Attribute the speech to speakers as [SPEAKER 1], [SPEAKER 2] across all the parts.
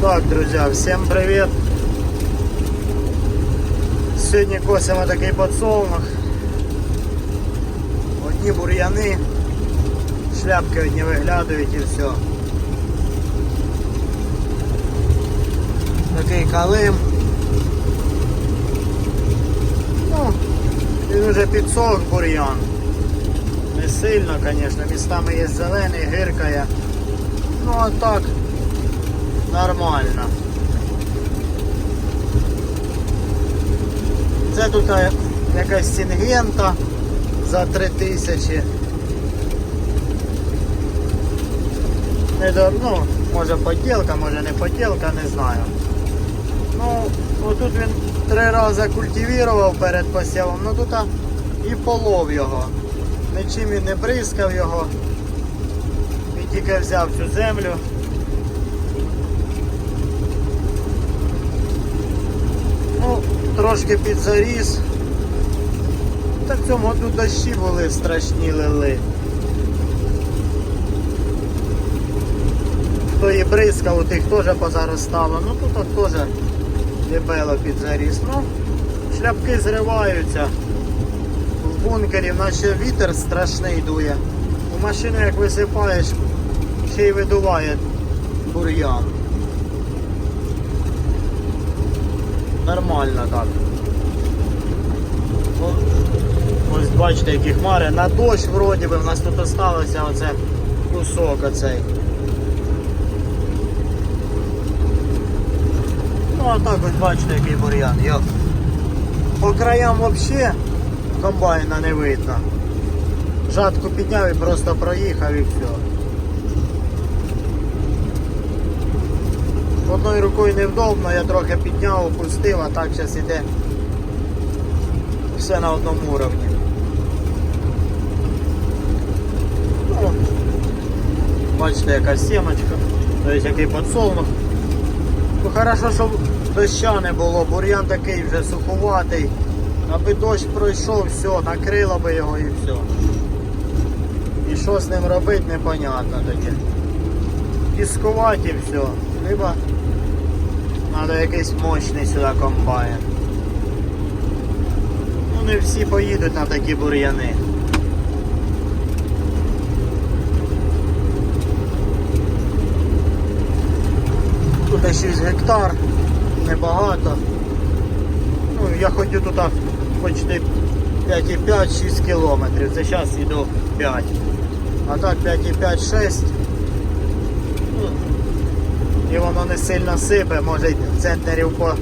[SPEAKER 1] Так, друзья, всем привет! Сьогодні косимо такий подсолнух. Одні бур'яни, шляпки одні виглядають і все. Такий калим. Ну, він вже підсох бур'ян. Не сильно, звісно, містами є зелений, гиркає. Ну а так нормально. Це тут е, якась сінгента за 3000. Не до, ну, може поділка, може не поділка, не знаю. Ну, отут він три рази культивував перед посівом, ну тут і полов його. Нічим він не бризкав його. Він тільки взяв цю землю. Ну, трошки підзаріс. Та в цьому году дощі були страшні лили. Хто і бризкав, у тих теж позаростало. Ну тут от теж дебело підзаріс. Ну, шляпки зриваються. В бункері, наче вітер страшний дує. У машину як висипаєш, ще й видуває бур'ян. Нормально так. Ось бачите, які хмари. На дощ вроді би в нас тут осталося оце кусок оцей. Ну а так ось бачите, який бур'ян. По краям взагалі комбайна не видно. Жатку підняв і просто проїхав і все. Одною рукою невдобно, я трохи підняв, опустив, а так зараз іде все на одному уровні. Ну, бачите, яка сімочка, тобто який подсолнух. Ну хорошо, що доща не було, бур'ян такий вже суховатий. Аби дощ пройшов, все, накрило би його і все. І що з ним робити, непонятно тоді. Піскувати і все. Либо треба якийсь мощний сюди комбайн. Ну не всі поїдуть на такі бур'яни. Тут 6 гектар, небагато. Ну, я ходю тут почти 5,5-6 кілометрів. Це зараз йду 5. А так 5,5-6. Ну, і воно не сильно сипе, може центрів по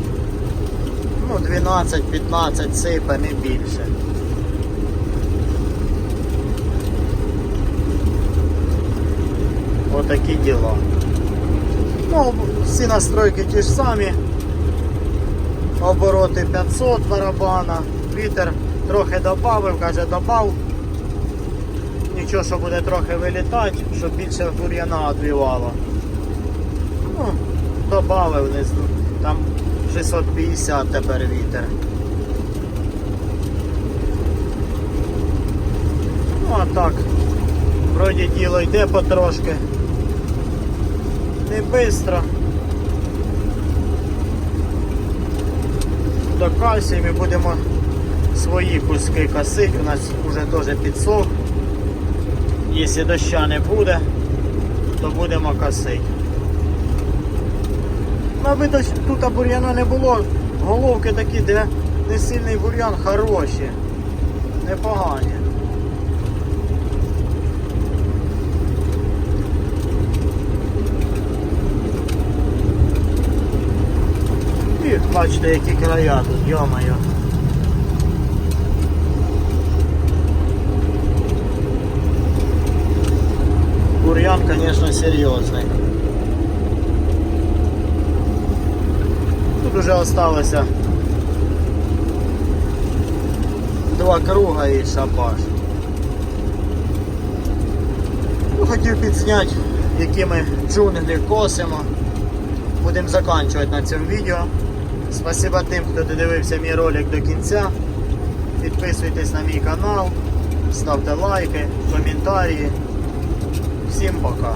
[SPEAKER 1] ну, 12-15 сипе, не більше. Отакі діла. Ну, всі настройки ті ж самі. Обороти 500 барабана, вітер трохи додав, каже, додав. Нічого, що буде трохи вилітати, щоб більше бур'яна відвівало. Ну, добавив не знаю, там 650 тепер вітер. Ну а так, вроді діло йде потрошки. Не швидко. До касі ми будемо свої куски косити. У нас вже теж підсох. Якщо доща не буде, то будемо косити. Аби дощ- тут бур'яна не було, головки такі, де не сильний бур'ян, хороші, непогані. І бачите, які края тут, йо-моє. Бур'ян, звісно, серйозний. Тут уже осталося два круга і шабаш. Ну, хотів підзняти, які ми джунглі косимо. Будемо закінчувати на цьому відео. Спасибо тим, хто додивився мій ролик до кінця. Підписуйтесь на мій канал, ставте лайки, коментарі. Всім пока.